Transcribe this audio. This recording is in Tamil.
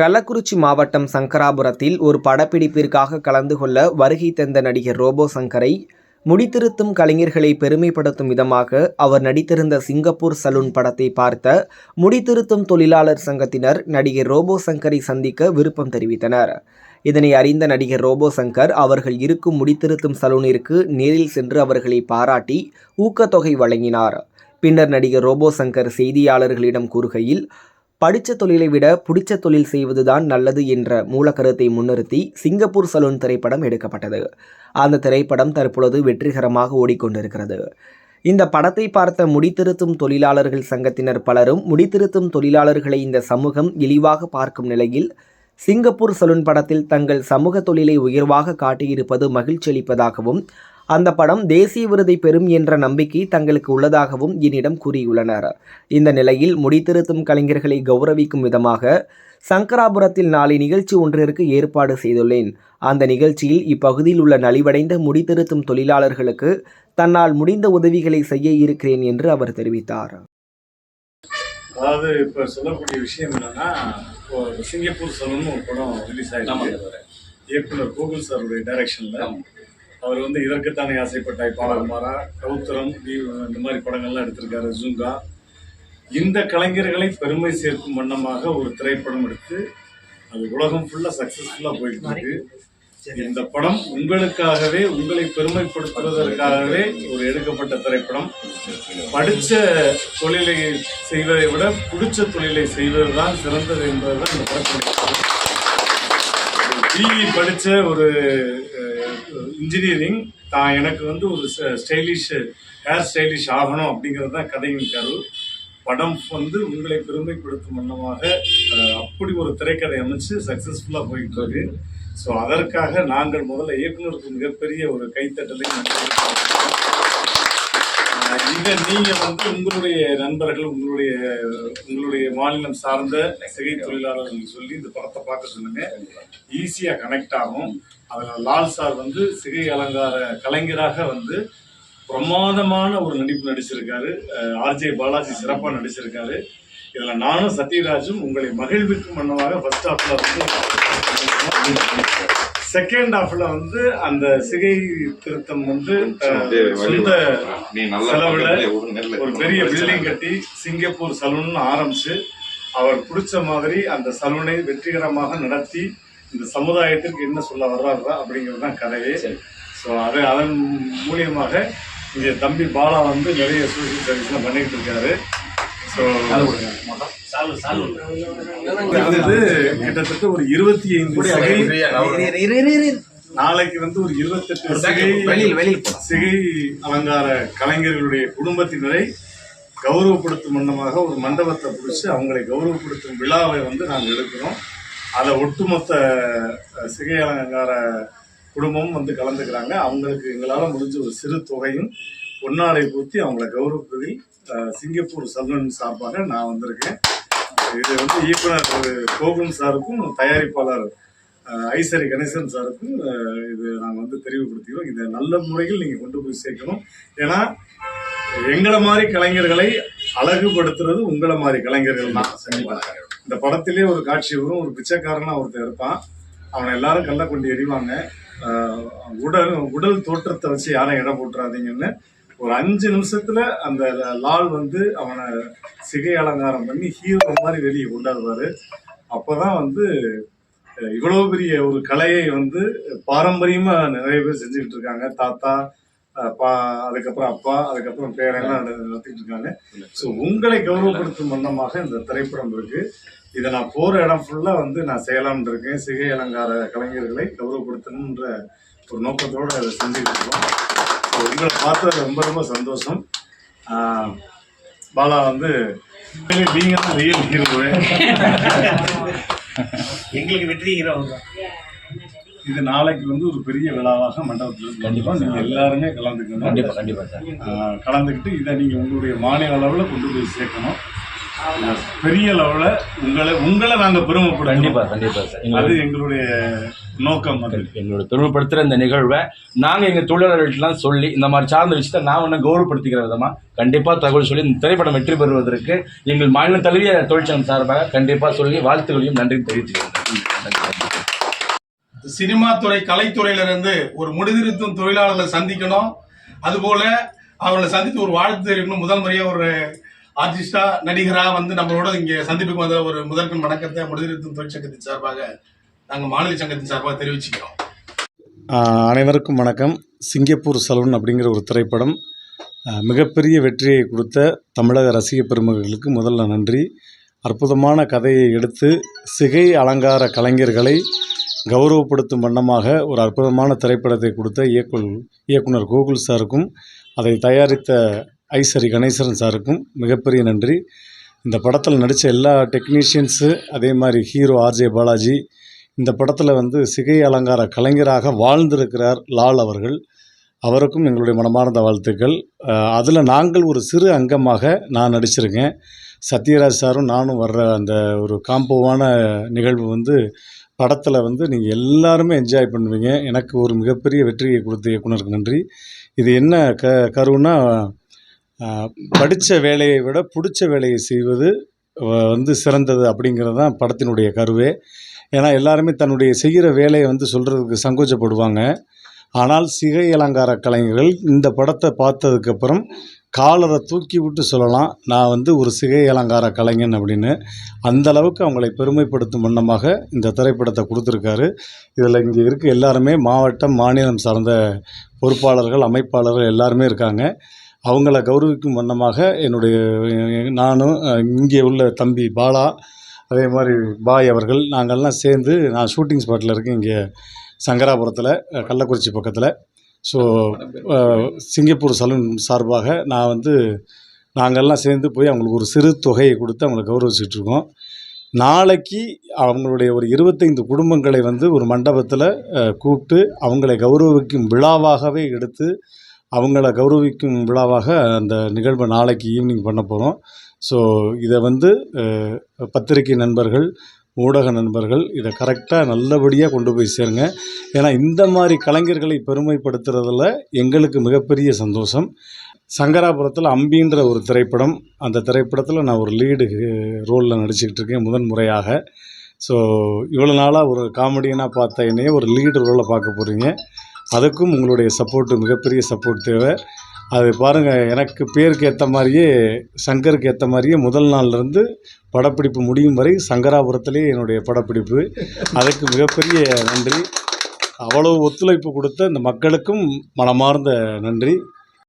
கள்ளக்குறிச்சி மாவட்டம் சங்கராபுரத்தில் ஒரு படப்பிடிப்பிற்காக கலந்து கொள்ள வருகை தந்த நடிகர் ரோபோ சங்கரை முடித்திருத்தும் கலைஞர்களை பெருமைப்படுத்தும் விதமாக அவர் நடித்திருந்த சிங்கப்பூர் சலூன் படத்தை பார்த்த முடித்திருத்தும் தொழிலாளர் சங்கத்தினர் நடிகர் ரோபோ சங்கரை சந்திக்க விருப்பம் தெரிவித்தனர். இதனை அறிந்த நடிகர் ரோபோ சங்கர் அவர்கள் இருக்கும் முடித்திருத்தும் சலூனிற்கு நேரில் சென்று அவர்களை பாராட்டி ஊக்கத்தொகை வழங்கினார். பின்னர் நடிகர் ரோபோ சங்கர் செய்தியாளர்களிடம் கூறுகையில் படித்த தொழிலை விட பிடிச்ச தொழில் செய்வதுதான் நல்லது என்ற மூலக்கருத்தை முன்னிறுத்தி சிங்கப்பூர் சலூன் திரைப்படம் எடுக்கப்பட்டது. அந்த திரைப்படம் தற்பொழுது வெற்றிகரமாக ஓடிக்கொண்டிருக்கிறது. இந்த படத்தை பார்த்த முடித்திருத்தும் தொழிலாளர்கள் சங்கத்தினர் பலரும் முடித்திருத்தும் தொழிலாளர்களை இந்த சமூகம் இழிவாக பார்க்கும் நிலையில் சிங்கப்பூர் சலூன் படத்தில் தங்கள் சமூக தொழிலை உயர்வாக காட்டியிருப்பது மகிழ்ச்சி அளிப்பதாகவும் அந்த படம் தேசிய விருதை பெறும் என்ற நம்பிக்கை தங்களுக்கு உள்ளதாகவும் என்னிடம் கூறியுள்ளனர். இந்த நிலையில் முடித்திருத்தும் கலைஞர்களை கௌரவிக்கும் விதமாக சங்கராபுரத்தில் நாளை நிகழ்ச்சி ஒன்றிற்கு ஏற்பாடு செய்துள்ளேன். அந்த நிகழ்ச்சியில் இப்பகுதியில் உள்ள நலிவடைந்த முடித்திருத்தும் தொழிலாளர்களுக்கு தன்னால் முடிந்த உதவிகளை செய்ய இருக்கிறேன் என்று அவர் தெரிவித்தார். அதாவது இப்ப சொல்லக்கூடிய விஷயம் என்னன்னா இப்போ சிங்கப்பூர் சலூன் ஒரு படம் ரிலீஸ் ஆயிருக்கு. இயக்குனர் கோகுல் சாருடைய டைரக்ஷன்ல அவர் வந்து இதற்குத்தானே ஆசைப்பட்டாய் பாலகுமாரா கௌத்தரம் இந்த மாதிரி படங்கள்லாம் எடுத்திருக்காரு ஜுங்கா. இந்த கலைஞர்களை பெருமை சேர்க்கும் வண்ணமாக ஒரு திரைப்படம் எடுத்து அது உலகம் ஃபுல்லா சக்சஸ்ஃபுல்லா போயிட்டு இருக்கு. இந்த படம் உங்களுக்காகவே உங்களை பெருமைப்படுத்துவதற்காகவே ஒரு எடுக்கப்பட்ட திரைப்படம். படிச்ச தொழிலை செய்வதை விட பிடிச்ச தொழிலை செய்வதுதான் சிறந்தது என்பதுதான் இந்த படத்தினுடைய பிஇ படிச்ச ஒரு இன்ஜினியரிங் தான் எனக்கு வந்து ஒரு ஸ்டைலிஷ் ஹேர் ஸ்டைலிஷ் ஆகணும் அப்படிங்கிறது தான் கதையின் கரு. படம் வந்து உங்களை பெருமைப்படுத்தும் வண்ணமாக அப்படி ஒரு திரைக்கதை அமைச்சு சக்சஸ்ஃபுல்லாக போயிட்டு இருக்கு ஸோ அதற்காக நாங்கள் முதல்ல இயக்குனருக்கு மிகப்பெரிய ஒரு கைத்தட்டலை ஆஹ் இதை நீங்கள் வந்து உங்களுடைய நண்பர்கள் உங்களுடைய உங்களுடைய மாநிலம் சார்ந்த சிகை தொழிலாளர்கள் சொல்லி இந்த படத்தை பார்க்க சொல்லுங்க. ஈஸியாக கனெக்ட் ஆகும். அதுல லால் சார் வந்து சிகை அலங்கார கலைஞராக வந்து பிரமாதமான ஒரு நடிப்பு நடிச்சிருக்காரு. ஆர்ஜே பாலாஜி சிறப்பா நடிச்சிருக்காரு. இதுல நானும் சத்யராஜும் உங்களை மகிழ்விக்கும் மன்னமாக ஃபர்ஸ்ட் ஹாஃப்ல வந்து செகண்ட் ஹாஃப்ல வந்து அந்த சிகை திருத்தம் வந்து சொந்த செலவுல ஒரு பெரிய பில்டிங் கட்டி சிங்கப்பூர் சலூன் ஆரம்பிச்சு அவர் பிடிச்ச மாதிரி அந்த சலூனை வெற்றிகரமாக நடத்தி இந்த சமுதாயத்திற்கு என்ன சொல்ல வர்றாரா அப்படிங்கிறது தான் கதையே ஸோ அது அதன் மூலியமாக இங்கே தம்பி பாலா வந்து நிறைய சோசியல் சர்வீஸ்லாம் பண்ணிட்டு இருக்காரு. ஸோ இது கிட்டத்தட்ட ஒரு இருபத்தி ஐந்து நாளைக்கு வந்து ஒரு இருபத்தெட்டு சிகை சிகை அலங்கார கலைஞர்களுடைய குடும்பத்தினரை கௌரவப்படுத்தும் வண்ணமாக ஒரு மண்டபத்தை பிடிச்சி அவங்களை கௌரவப்படுத்தும் விழாவை வந்து நாங்கள் எடுக்கிறோம். அதை ஒட்டுமொத்த சிகையலங்கார சிகை அலங்கார குடும்பமும் வந்து கலந்துக்கிறாங்க. அவங்களுக்கு எங்களால் முடிஞ்ச ஒரு சிறு தொகையும் பொன்னாடை பூத்தி அவங்கள கௌரவப்பதில் சிங்கப்பூர் சல்வன் சார்பாக நான் வந்திருக்கேன். இது வந்து இயக்குனர் திரு. கோகுல் சாருக்கும் தயாரிப்பாளர் ஐசரி கணேசன் சாருக்கும் இது நாங்கள் வந்து தெரிவுபடுத்திக்கிறோம் இதை நல்ல முறையில் நீங்கள் கொண்டு போய் சேர்க்கணும். ஏன்னா எங்களை மாதிரி கலைஞர்களை அழகுபடுத்துறது உங்களை மாதிரி கலைஞர்கள் தான். இந்த படத்திலே ஒரு காட்சி வரும். ஒரு பிச்சைக்காரனா ஒருத்தர் இருப்பான். அவனை எல்லாரும் கல்ல கொண்டு எறிவாங்க. உடல் உடல் தோற்றத்தை வச்சு யாரும் இடம் போட்டுறாதீங்கன்னு ஒரு அஞ்சு நிமிஷத்துல அந்த லால் வந்து அவனை சிகை அலங்காரம் பண்ணி ஹீரோ மாதிரி வெளியே கொண்டாடுவாரு. அப்பதான் வந்து இவ்வளவு பெரிய ஒரு கலையை வந்து பாரம்பரியமா நிறைய பேர் செஞ்சுக்கிட்டு இருக்காங்க. தாத்தா அஹ், பா அதுக்கப்புறம் அப்பா அதுக்கப்புறம் பேரெல்லாம் நட- நடத்திட்டு இருக்காங்க ஸோ உங்களை கௌரவப்படுத்தும் வண்ணமாக இந்த திரைப்படம் இருக்கு. இதை நான் போற இடம் ஃபுல்லா வந்து நான் செய்யலாம்னு இருக்கேன். சிகை அலங்கார கலைஞர்களை கௌரவப்படுத்தணுன்ற ஒரு நோக்கத்தோட அதை செஞ்சுட்டு இருக்கோம். So, உங்களை பார்த்தது ரொம்ப ரொம்ப சந்தோஷம். பாலா வந்து நீங்க தான் ரியல் ஹீரோ எங்களுக்கு வெற்றி ஹீரோ இது நாளைக்கு வந்து ஒரு பெரிய விழாவாக மண்டபத்தில் கண்டிப்பா நீங்க எல்லாருமே கலந்துக்கணும் கண்டிப்பா கண்டிப்பா சார். கலந்துக்கிட்டு இதை நீங்க உங்களுடைய மாநில அளவுல கொண்டு போய் சேர்க்கணும். பெரிய அளவுல உங்களை உங்களை நாங்க பெருமைப்படுத்தணும். கண்டிப்பா கண்டிப்பா சார். அது எங்களுடைய நோக்கம் எங்களோட பெருமைப்படுத்துற இந்த நிகழ்வை நாங்க எங்க தொழிலாளர்கள்லாம் சொல்லி இந்த மாதிரி சார்ந்த விஷயத்தை நான் ஒன்று கௌரவப்படுத்திக்கிற விதமா கண்டிப்பா தகவல் சொல்லி இந்த திரைப்படம் வெற்றி பெறுவதற்கு எங்கள் மாநில தழுவிய தொழிற்சங்கம் சார்பாக கண்டிப்பா சொல்லி வாழ்த்துக்களையும் நன்றியும் தெரிவித்துக்கிறேன் சினிமா துறை கலைத்துறையில இருந்து ஒரு முடிதிருத்தும் தொழிலாளர்களை சந்திக்கணும். அதுபோல அவர்களை சந்தித்து ஒரு வாழ்த்து தெரிவிக்கணும். முதல் முறையா ஒரு ஆர்டிஸ்டா நடிகரா வந்து நம்மளோட இங்க சந்திப்புக்கு வந்த ஒரு முதற்கண் வணக்கத்தை முடிதிருத்தும் தொழிற்சங்கத்தின் சார்பாக நாங்கள் மாநில சங்கத்தின் சார்பாக தெரிவிச்சுக்கிறோம். அனைவருக்கும் வணக்கம். சிங்கப்பூர் சலூன் அப்படிங்கிற ஒரு திரைப்படம் மிகப்பெரிய வெற்றியை கொடுத்த தமிழக ரசிக பெருமகளுக்கு முதல்ல நன்றி. அற்புதமான கதையை எடுத்து சிகை அலங்கார கலைஞர்களை கௌரவப்படுத்தும் வண்ணமாக ஒரு அற்புதமான திரைப்படத்தை கொடுத்த இயக்குல் இயக்குனர் கோகுல் சாருக்கும் அதை தயாரித்த ஐசரி கணேசன் சாருக்கும் மிகப்பெரிய நன்றி. இந்த படத்தில் நடித்த எல்லா டெக்னீஷியன்ஸு அதே மாதிரி ஹீரோ ஆர்ஜே பாலாஜி இந்த படத்தில் வந்து சிகை அலங்கார கலைஞராக வாழ்ந்திருக்கிறார் லால் அவர்கள். அவருக்கும் எங்களுடைய மனமார்ந்த வாழ்த்துக்கள். அதில் நாங்கள் ஒரு சிறு அங்கமாக நான் நடிச்சிருக்கேன். சத்யராஜ் சாரும் நானும் வர்ற அந்த ஒரு காம்போவான நிகழ்வு வந்து படத்தில் வந்து நீங்கள் எல்லாருமே என்ஜாய் பண்ணுவீங்க. எனக்கு ஒரு மிகப்பெரிய வெற்றியை கொடுத்த இயக்குனருக்கு நன்றி. இது என்ன க கருவுனா படித்த வேலையை விட பிடிச்ச வேலையை செய்வது வந்து சிறந்தது அப்படிங்கிறது தான் படத்தினுடைய கருவே. ஏன்னா எல்லாருமே தன்னுடைய செய்கிற வேலையை வந்து சொல்கிறதுக்கு சங்கோச்சப்படுவாங்க ஆனால் சிகை அலங்கார கலைஞர்கள் இந்த படத்தை பார்த்ததுக்கப்புறம் காலரை தூக்கி விட்டு சொல்லலாம். நான் வந்து ஒரு சிகை அலங்கார கலைஞன் அப்படின்னு. அந்தளவுக்கு அவங்களை பெருமைப்படுத்தும் வண்ணமாக இந்த திரைப்படத்தை கொடுத்துருக்காரு. இதில் இங்கே இருக்க எல்லாருமே மாவட்டம் மாநிலம் சார்ந்த பொறுப்பாளர்கள் அமைப்பாளர்கள் எல்லாருமே இருக்காங்க. அவங்கள கௌரவிக்கும் வண்ணமாக என்னுடைய நானும் இங்கே உள்ள தம்பி பாலா அதே மாதிரி பாய் அவர்கள் நாங்கள்லாம் சேர்ந்து நான் ஷூட்டிங் ஸ்பாட்டில் இருக்கேன் இங்கே சங்கராபுரத்தில் கள்ளக்குறிச்சி பக்கத்தில். ஸோ சிங்கப்பூர் சலூன் சார்பாக நான் வந்து நாங்கள்லாம் சேர்ந்து போய் அவங்களுக்கு ஒரு சிறு தொகையை கொடுத்து அவங்களை கௌரவிச்சுட்டு இருக்கோம். நாளைக்கு அவங்களுடைய ஒரு இருபத்தைந்து குடும்பங்களை வந்து ஒரு மண்டபத்தில் கூப்பிட்டு அவங்களை கௌரவிக்கும் விழாவாகவே எடுத்து அவங்கள கௌரவிக்கும் விழாவாக அந்த நிகழ்வை நாளைக்கு ஈவினிங் பண்ண போகிறோம் ஸோ இதை வந்து பத்திரிகை நண்பர்கள் ஊடக நண்பர்கள் இதை கரெக்டாக நல்லபடியாக கொண்டு போய் சேருங்க. ஏன்னா இந்த மாதிரி கலைஞர்களை பெருமைப்படுத்துறதுல எங்களுக்கு மிகப்பெரிய சந்தோஷம். சங்கராபுரத்தில் அம்பின்ற ஒரு திரைப்படம் அந்த திரைப்படத்தில் நான் ஒரு லீடு ரோலில் நடிச்சுக்கிட்டு இருக்கேன் முதன் முறையாக ஸோ இவ்வளோ நாளாக ஒரு காமெடியனாக பார்த்த என்னையே ஒரு லீடு ரோலை பார்க்க போகிறீங்க அதுக்கும் உங்களுடைய சப்போர்ட்டு மிகப்பெரிய சப்போர்ட் தேவை. அது பாருங்கள் எனக்கு பேருக்கு ஏற்ற மாதிரியே சங்கருக்கு ஏற்ற மாதிரியே முதல் நாள்லேருந்து படப்பிடிப்பு முடியும் வரை சங்கராபுரத்திலே என்னுடைய படப்பிடிப்பு. அதுக்கு மிகப்பெரிய நன்றி. அவ்வளவு ஒத்துழைப்பு கொடுத்த இந்த மக்களுக்கும் மனமார்ந்த நன்றி.